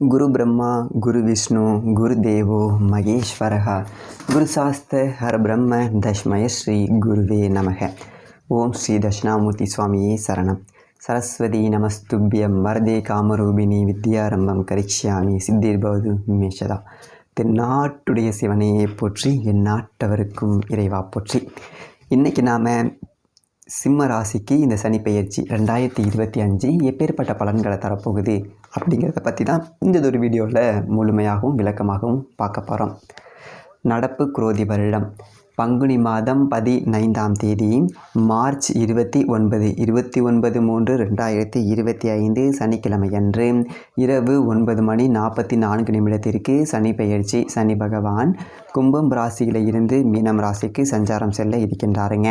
குரு பிரம்மா குரு விஷ்ணு குரு தேவோ மகேஸ்வரः குரு சாஸ்த ஹர பிரம்ம தஷ்மய ஸ்ரீ குருவே நமக. ஓம் ஸ்ரீ தட்சிணாமூர்த்தி சுவாமியே சரணம். சரஸ்வதி நமஸ்துபியம் வரதே காமரூபிணி வித்யாரம்பம் கரிஷ்யாமி சித்திர்பவது மேஷதா. தென்னாட்டுடைய சிவனையே போற்றி என் நாட்டவருக்கும் இறைவா போற்றி. இன்றைக்கி நாம் சிம்ம ராசிக்கு இந்த சனி பெயர்ச்சி ரெண்டாயிரத்தி இருபத்தி அஞ்சு எப்பேற்பட்ட பலன்களை தரப்போகுது? அப்படிங்கிறத பற்றி தான் இந்த ஒரு வீடியோவில் முழுமையாகவும் விளக்கமாகவும் பார்க்க போகிறோம் நடப்பு குரோதி வருடம். பங்குனி மாதம் பதினைந்தாம் தேதி மார்ச் இருபத்தி ஒன்பது இருபத்தி ஒன்பது மூன்று ரெண்டாயிரத்தி இருபத்தி ஐந்து சனிக்கிழமையன்று இரவு ஒன்பது மணி நாற்பத்தி நான்கு நிமிடத்திற்கு சனி பெயர்ச்சி சனி பகவான் கும்பம் ராசியில் இருந்து மீனம் ராசிக்கு சஞ்சாரம் செல்ல இருக்கின்றாருங்க.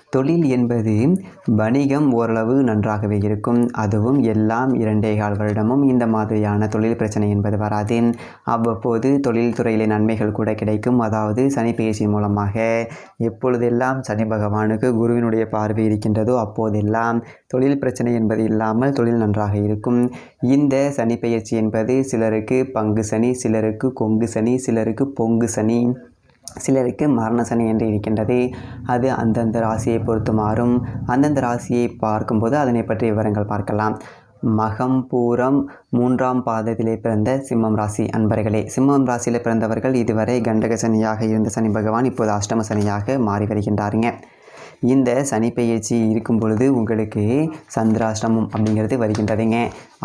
தொழில் என்பது வணிகம் ஓரளவு நன்றாகவே இருக்கும். அதுவும் எல்லாம் இரண்டே கால் வருடமும் இந்த மாதிரியான தொழில் பிரச்சனை என்பது வராது. அவ்வப்போது தொழில்துறையிலே நன்மைகள் கூட கிடைக்கும். அதாவது சனி பயிற்சி மூலமாக எப்பொழுதெல்லாம் சனி பகவானுக்கு குருவினுடைய பார்வை இருக்கின்றதோ அப்போதெல்லாம் தொழில் பிரச்சனை என்பது இல்லாமல் தொழில் நன்றாக இருக்கும். இந்த சனி பயிற்சி என்பது சிலருக்கு பங்கு சனி சிலருக்கு கொங்கு சனி சிலருக்கு பொங்கு சனி. சிலருக்கு மரண சனி என்று இருக்கின்றது. அது அந்தந்த ராசியை பொறுத்து மாறும். அந்தந்த ராசியை பார்க்கும்போது அதனை பற்றிய விவரங்கள் பார்க்கலாம். மகம் பூரம் மூன்றாம் பாதத்திலே பிறந்த சிம்மம் ராசி அன்பர்களே. சிம்மம் ராசியில் பிறந்தவர்கள் இதுவரை கண்டக சனியாக இருந்த சனி பகவான் இப்போது அஷ்டம சனியாக மாறி வருகின்றாருங்க. இந்த சனி பெயர்ச்சி இருக்கும் பொழுது உங்களுக்கு சந்திராஷ்டமம் அப்படிங்கிறது வருகின்றதுங்க.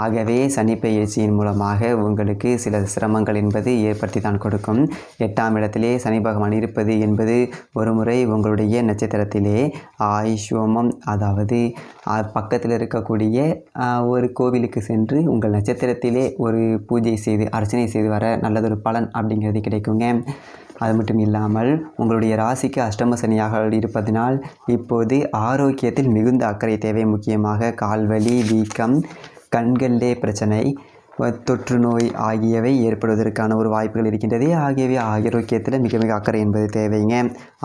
ஆகவே சனி பெயர்ச்சியின் மூலமாக உங்களுக்கு சில சிரமங்கள் என்பது ஏற்படுத்தி தான் கொடுக்கும். எட்டாம் இடத்திலே சனி பகவான் இருப்பது என்பது ஒரு முறை உங்களுடைய நட்சத்திரத்திலே ஆயுஷ்வமம் அதாவது பக்கத்தில் இருக்கக்கூடிய ஒரு கோவிலுக்கு சென்று உங்கள் நட்சத்திரத்திலே ஒரு பூஜை செய்து அர்ச்சனை செய்து வர நல்லதொரு பலன் அப்படிங்கிறது கிடைக்குங்க. அது மட்டும் இல்லாமல் உங்களுடைய ராசிக்கு அஷ்டம சனியாக இருப்பதனால் இப்போது ஆரோக்கியத்தில் மிகுந்த அக்கறை தேவை. முக்கியமாக கால்வலி வீக்கம் கண்களிலே பிரச்சனை தொற்று நோய் ஆகியவை ஏற்படுவதற்கான ஒரு வாய்ப்புகள் இருக்கின்றது. ஆகியவை ஆரோக்கியத்தில் மிக மிக அக்கறை என்பது தேவைங்க.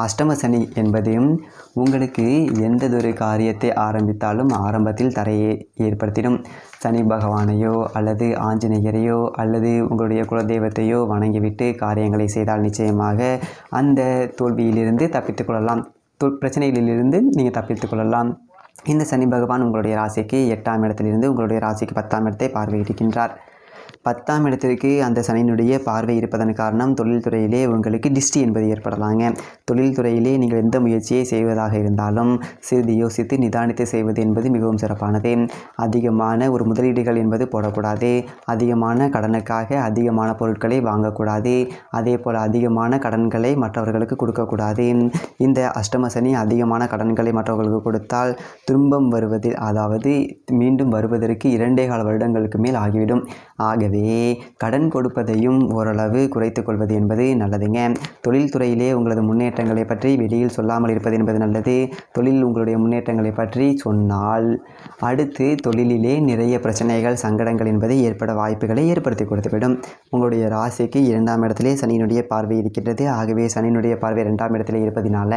அஷ்டம சனி என்பதையும் உங்களுக்கு எந்ததொரு காரியத்தை ஆரம்பித்தாலும் ஆரம்பத்தில் தரையை ஏற்படுத்திடும். சனி பகவானையோ அல்லது ஆஞ்சநேயரையோ அல்லது உங்களுடைய குலதெய்வத்தையோ வணங்கிவிட்டு காரியங்களை செய்தால் நிச்சயமாக அந்த தோல்வியிலிருந்து தப்பித்து கொள்ளலாம். பிரச்சனைகளிலிருந்து நீங்கள் தப்பித்து கொள்ளலாம். இந்த சனி பகவான் உங்களுடைய ராசிக்கு எட்டாம் இடத்திலிருந்து உங்களுடைய ராசிக்கு பத்தாம் இடத்தை பார்வையிடுகின்றார் பத்தாம் இடத்திற்கு அந்த சனியினுடைய பார்வை இருப்பதன் காரணம் தொழில்துறையிலே உங்களுக்கு டிஸ்டி என்பது ஏற்படலாங்க. தொழில்துறையிலே நீங்கள் எந்த முயற்சியை செய்வதாக இருந்தாலும் சிறிது யோசித்து நிதானித்து செய்வது என்பது மிகவும் சிறப்பானது. அதிகமான ஒரு முதலீடுகள் என்பது போடக்கூடாது. அதிகமான கடனுக்காக அதிகமான பொருட்களை வாங்கக்கூடாது. அதே போல் அதிகமான கடன்களை மற்றவர்களுக்கு கொடுக்கக்கூடாது. இந்த அஷ்டமசனி அதிகமான கடன்களை மற்றவர்களுக்கு கொடுத்தால் துன்பம் வருவதில் அதாவது மீண்டும் வருவதற்கு இரண்டே கால வருடங்களுக்கு மேல் ஆகிவிடும். ஆகவே கடன் கொடுப்பதையும் ஓரளவு குறைத்து கொள்வது என்பது நல்லதுங்க. தொழில்துறையிலே உங்களது முன்னேற்றங்களை பற்றி வெளியில் சொல்லாமல் இருப்பது என்பது நல்லது. தொழில் உங்களுடைய முன்னேற்றங்களை பற்றி சொன்னால் அடுத்து தொழிலிலே நிறைய பிரச்சனைகள் சங்கடங்கள் என்பது ஏற்பட வாய்ப்புகளை ஏற்படுத்தி கொடுத்துவிடும். உங்களுடைய ராசிக்கு இரண்டாம் இடத்திலே சனியினுடைய பார்வை இருக்கின்றது. ஆகவே சனியினுடைய பார்வை இரண்டாம் இடத்திலே இருப்பதினால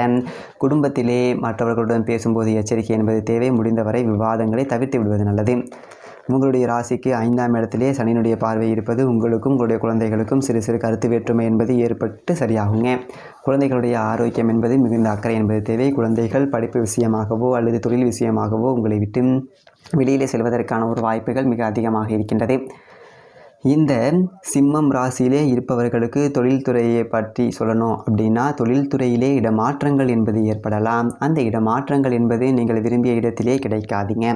குடும்பத்திலே மற்றவர்களுடன் பேசும்போது எச்சரிக்கை என்பது தேவை. முடிந்தவரை விவாதங்களை தவிர்த்து விடுவது நல்லது. உங்களுடைய ராசிக்கு ஐந்தாம் இடத்திலே சனியினுடைய பார்வை இருப்பது உங்களுக்கும் உங்களுடைய குழந்தைகளுக்கும் சிறு சிறு கருத்து வேற்றுமை என்பது ஏற்பட்டு சரியாகுங்க. குழந்தைகளுடைய ஆரோக்கியம் என்பது மிகுந்த அக்கறை என்பது தேவை. குழந்தைகள் படிப்பு விஷயமாகவோ அல்லது தொழில் விஷயமாகவோ உங்களை விட்டு வெளியிலே செல்வதற்கான ஒரு வாய்ப்புகள் மிக அதிகமாக இருக்கின்றது. இந்த சிம்மம் ராசியிலே இருப்பவர்களுக்கு தொழில்துறையை பற்றி சொல்லணும் அப்படின்னா தொழில்துறையிலே இடமாற்றங்கள் என்பது ஏற்படலாம். அந்த இடமாற்றங்கள் என்பது நீங்கள் விரும்பிய இடத்திலே கிடைக்காதீங்க.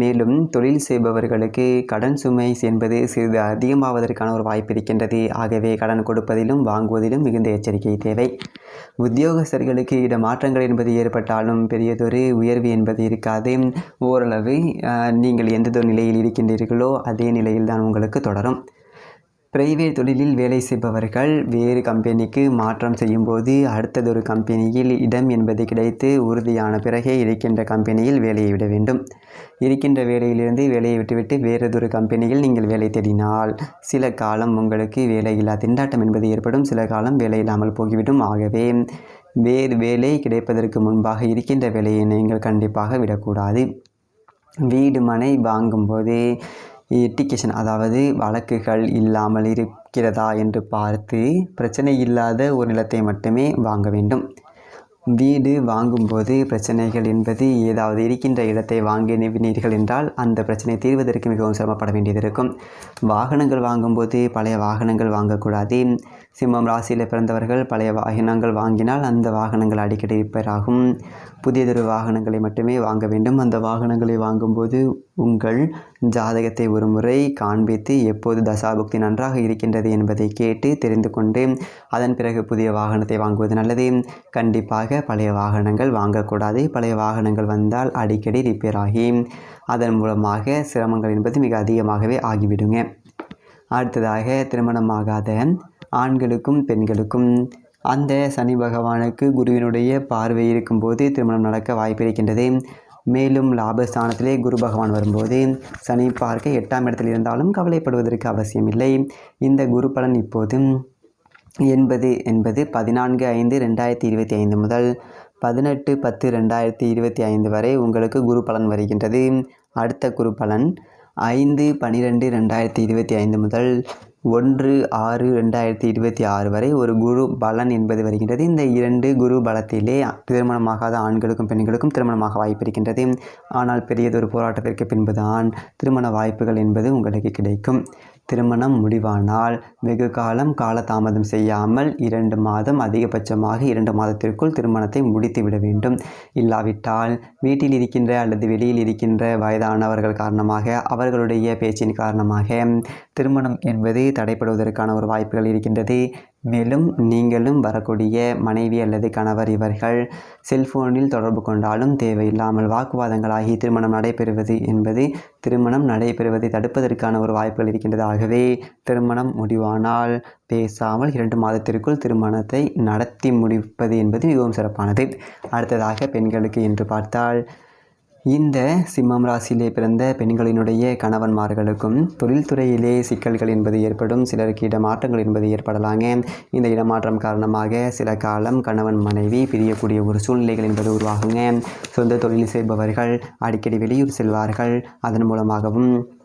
மேலும் தொழில் செய்பவர்களுக்கு கடன் சுமை என்பது சிறிது அதிகமாவதற்கான ஒரு வாய்ப்பு இருக்கின்றது. ஆகவே கடன் கொடுப்பதிலும் வாங்குவதிலும் மிகுந்த எச்சரிக்கை தேவை. உத்தியோகஸ்தர்களுக்கு இடமாற்றங்கள் என்பது ஏற்பட்டாலும் பெரியதொரு உயர்வு என்பது இருக்காது. ஓரளவு நீங்கள் எந்ததொரு நிலையில் இருக்கின்றீர்களோ அதே நிலையில் தான் உங்களுக்கு தொடரும். பிரைவேட் தொழிலில் வேலை செய்பவர்கள் வேறு கம்பெனிக்கு மாற்றம் செய்யும்போது அடுத்ததொரு கம்பெனியில் இடம் என்பது கிடைத்து உறுதியான பிறகே இருக்கின்ற கம்பெனியில் வேலையை விட வேண்டும். இருக்கின்ற வேலையிலிருந்து வேலையை விட்டுவிட்டு வேறொரு கம்பெனியில் நீங்கள் வேலை தேடினால் சில காலம் உங்களுக்கு வேலையில்லா திண்டாட்டம் என்பது ஏற்படும். சில காலம் வேலை இல்லாமல் போய்விடும் ஆகவே வேறு வேலை கிடைப்பதற்கு முன்பாக இருக்கின்ற வேலையை நீங்கள் கண்டிப்பாக விடக்கூடாது. வீடு மனை வாங்கும்போது எட்டிகேஷன் அதாவது வழக்குகள் இல்லாமல் இருக்கிறதா என்று பார்த்து பிரச்சனை இல்லாத ஒரு நிலத்தை மட்டுமே வாங்க வேண்டும். வீடு வாங்கும்போது பிரச்சனைகள் என்பது ஏதாவது இருக்கின்ற இடத்தை வாங்கினீர்கள் என்றால் அந்த பிரச்சனை தீர்வதற்கு மிகவும் சிரமப்பட வேண்டியது இருக்கும். வாகனங்கள் வாங்கும்போது பழைய வாகனங்கள் வாங்கக்கூடாது. சிம்மம் ராசியில் பிறந்தவர்கள் பழைய வாகனங்கள் வாங்கினால் அந்த வாகனங்கள் அடிக்கடி ரிப்பேர் ஆகும். புதியதொரு வாகனங்களை மட்டுமே வாங்க வேண்டும். அந்த வாகனங்களை வாங்கும்போது உங்கள் ஜாதகத்தை ஒரு முறை காண்பித்து எப்போது தசாபுக்தி நன்றாக இருக்கின்றது என்பதை கேட்டு தெரிந்து கொண்டு அதன் பிறகு புதிய வாகனத்தை வாங்குவது நல்லது. கண்டிப்பாக பழைய வாகனங்கள் வாங்கக்கூடாது. பழைய வாகனங்கள் வந்தால் அடிக்கடி ரிப்பேர் ஆகி அதன் மூலமாக சிரமங்கள் என்பது மிக அதிகமாகவே ஆகிவிடுங்க. அடுத்ததாக திருமணமாகாத ஆண்களுக்கும் பெண்களுக்கும் அந்த சனி பகவானுக்கு குருவினுடைய பார்வை இருக்கும்போது திருமணம் நடக்க வாய்ப்பு இருக்கின்றது. மேலும் லாபஸ்தானத்திலே குரு பகவான் வரும்போது சனி பார்க்க எட்டாம் இடத்தில் இருந்தாலும் கவலைப்படுவதற்கு அவசியமில்லை. இந்த குரு பலன் இப்போதும் எண்பது என்பது பதினான்கு ஐந்து ரெண்டாயிரத்தி இருபத்தி ஐந்து முதல் பதினெட்டு பத்து ரெண்டாயிரத்தி இருபத்தி ஐந்து வரை உங்களுக்கு குரு பலன் வருகின்றது. அடுத்த குரு பலன் ஐந்து பனிரெண்டு ரெண்டாயிரத்தி இருபத்தி ஐந்து முதல் ஒன்று ஆறு ரெண்டாயிரத்தி இருபத்தி ஆறு வரை ஒரு குரு பலன் என்பது வருகின்றது. இந்த இரண்டு குரு பலத்திலே திருமணமாகாத ஆண்களுக்கும் பெண்களுக்கும் திருமணமாக வாய்ப்பு இருக்கின்றது. ஆனால் பெரியதொரு போராட்டத்திற்கு பின்புதான் திருமண வாய்ப்புகள் என்பது உங்களுக்கு கிடைக்கும். திருமணம் முடிவானால் வெகு காலம் காலதாமதம் செய்யாமல் இரண்டு மாதம் அதிகபட்சமாக இரண்டு மாதத்திற்குள் திருமணத்தை முடித்து விட வேண்டும். இல்லாவிட்டால் வீட்டில் இருக்கின்ற அல்லது வெளியில் இருக்கின்ற வயதானவர்கள் காரணமாக அவர்களுடைய பேச்சின் காரணமாக திருமணம் என்பது தடைப்படுவதற்கான ஒரு வாய்ப்புகள் இருக்கின்றது. மேலும் நீங்களும் வரக்கூடிய மனைவி அல்லது கணவர் இவர்கள் செல்போனில் தொடர்பு கொண்டாலும் தேவையில்லாமல் வாக்குவாதங்களாகி திருமணம் நடைபெறுவது என்பது திருமணம் நடைபெறுவதை தடுப்பதற்கான ஒரு வாய்ப்புகள் இருக்கின்றது. ஆகவே திருமணம் முடிவானால் பேசாமல் இரண்டு மாதத்திற்குள் திருமணத்தை நடத்தி முடிப்பது என்பது மிகவும் சிறப்பானது. அடுத்ததாக பெண்களுக்கு என்று பார்த்தால் இந்த சிம்மம் ராசியிலே பிறந்த பெண்களினுடைய கணவன்மார்களுக்கும் தொழில்துறையிலே சிக்கல்கள் என்பது ஏற்படும் சிலருக்கு இடமாற்றங்கள் என்பது ஏற்படலாங்க. இந்த இடமாற்றம் காரணமாக சில காலம் கணவன் மனைவி பிரியக்கூடிய ஒரு சூழ்நிலைகள் என்பது உருவாகுங்க. சொந்த தொழில் செய்பவர்கள் அடிக்கடி வெளியூர் செல்வார்கள். அதன் மூலமாகவும்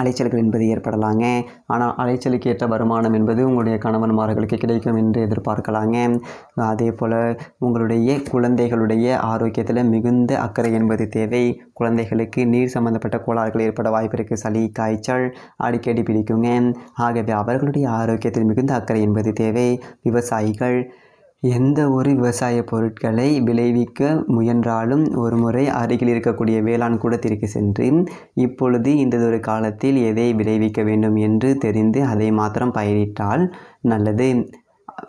அலைச்சல்கள் என்பது ஏற்படலாங்க. ஆனால் அலைச்சலுக்கு ஏற்ற வருமானம் என்பது உங்களுடைய கணவன்மார்களுக்கு கிடைக்கும் என்று எதிர்பார்க்கலாங்க. அதே போல் உங்களுடைய குழந்தைகளுடைய ஆரோக்கியத்தில் மிகுந்த அக்கறை என்பது தேவை. குழந்தைகளுக்கு நீர் சம்பந்தப்பட்ட கோளாறுகள் ஏற்பட வாய்ப்பு இருக்குது சளி காய்ச்சல் அடிக்கடி பிடிக்குங்க. ஆகவே அவர்களுடைய ஆரோக்கியத்தில் மிகுந்த அக்கறை என்பது தேவை. விவசாயிகள் எந்த ஒரு விவசாய பொருட்களை விளைவிக்க முயன்றாலும் ஒரு முறை அருகில் இருக்கக்கூடிய வேளாண் கூடத்திற்கு சென்று இப்பொழுது இந்ததொரு காலத்தில் எதை விளைவிக்க வேண்டும் என்று தெரிந்து அதை மாத்திரம் பயிரிட்டால் நல்லது.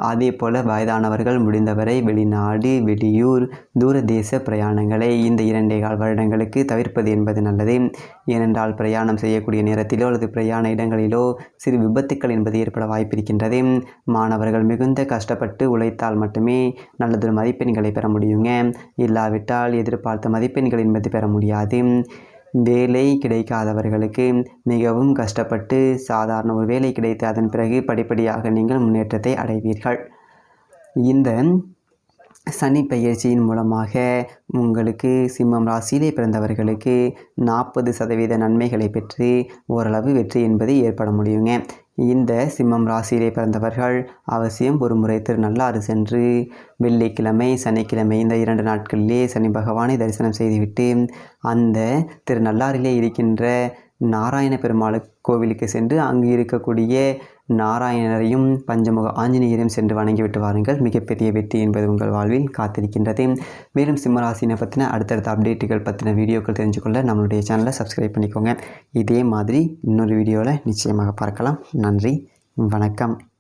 அதே போல் வயதானவர்கள் முடிந்தவரை வெளிநாடு வெளியூர் தூரதேச பிரயாணங்களை இந்த இரண்டே கால் வருடங்களுக்கு தவிர்ப்பது என்பது நல்லது. ஏனென்றால் பிரயாணம் செய்யக்கூடிய நேரத்திலோ அல்லது பிரயாண இடங்களிலோ சிறு விபத்துக்கள் என்பது ஏற்பட வாய்ப்பிருக்கின்றது. மாணவர்கள் மிகுந்த கஷ்டப்பட்டு உழைத்தால் மட்டுமே நல்லதொரு மதிப்பெண்களை பெற முடியுங்க. இல்லாவிட்டால் எதிர்பார்த்த மதிப்பெண்கள் என்பது பெற முடியாது. வேலை கிடைக்காதவர்களுக்கு மிகவும் கஷ்டப்பட்டு சாதாரண ஒரு வேலை கிடைத்து அதன் பிறகு படிப்படியாக நீங்கள் முன்னேற்றத்தை அடைவீர்கள். இந்த சனி பயிற்சியின் மூலமாக உங்களுக்கு சிம்மம் ராசியிலே பிறந்தவர்களுக்கு நாற்பது சதவீத நன்மைகளை பெற்று ஓரளவு வெற்றி என்பது ஏற்பட முடியுங்க. இந்த சிம்மம் ராசியிலே பிறந்தவர்கள் அவசியம் ஒரு முறை திருநள்ளாறு சென்று வெள்ளிக்கிழமை சனிக்கிழமை இந்த இரண்டு நாட்களிலே சனி பகவானை தரிசனம் செய்துவிட்டு அந்த திருநள்ளாறிலே இருக்கின்ற நாராயண பெருமாள் கோவிலுக்கு சென்று அங்கு இருக்கக்கூடிய நாராயணரையும் பஞ்சமுக ஆஞ்சநேயரையும் சென்று வணங்கிவிட்டு வாருங்கள். மிகப்பெரிய வெற்றி என்பது உங்கள் வாழ்வில் காத்திருக்கின்றது. மேலும் சிம்மராசினை பற்றின அடுத்தடுத்த அப்டேட்டுகள் பற்றின வீடியோக்கள் தெரிஞ்சுக்கொள்ள நம்மளுடைய சேனலை சப்ஸ்கிரைப் பண்ணிக்கோங்க. இதே மாதிரி இன்னொரு வீடியோவில் நிச்சயமாக பார்க்கலாம். நன்றி வணக்கம்.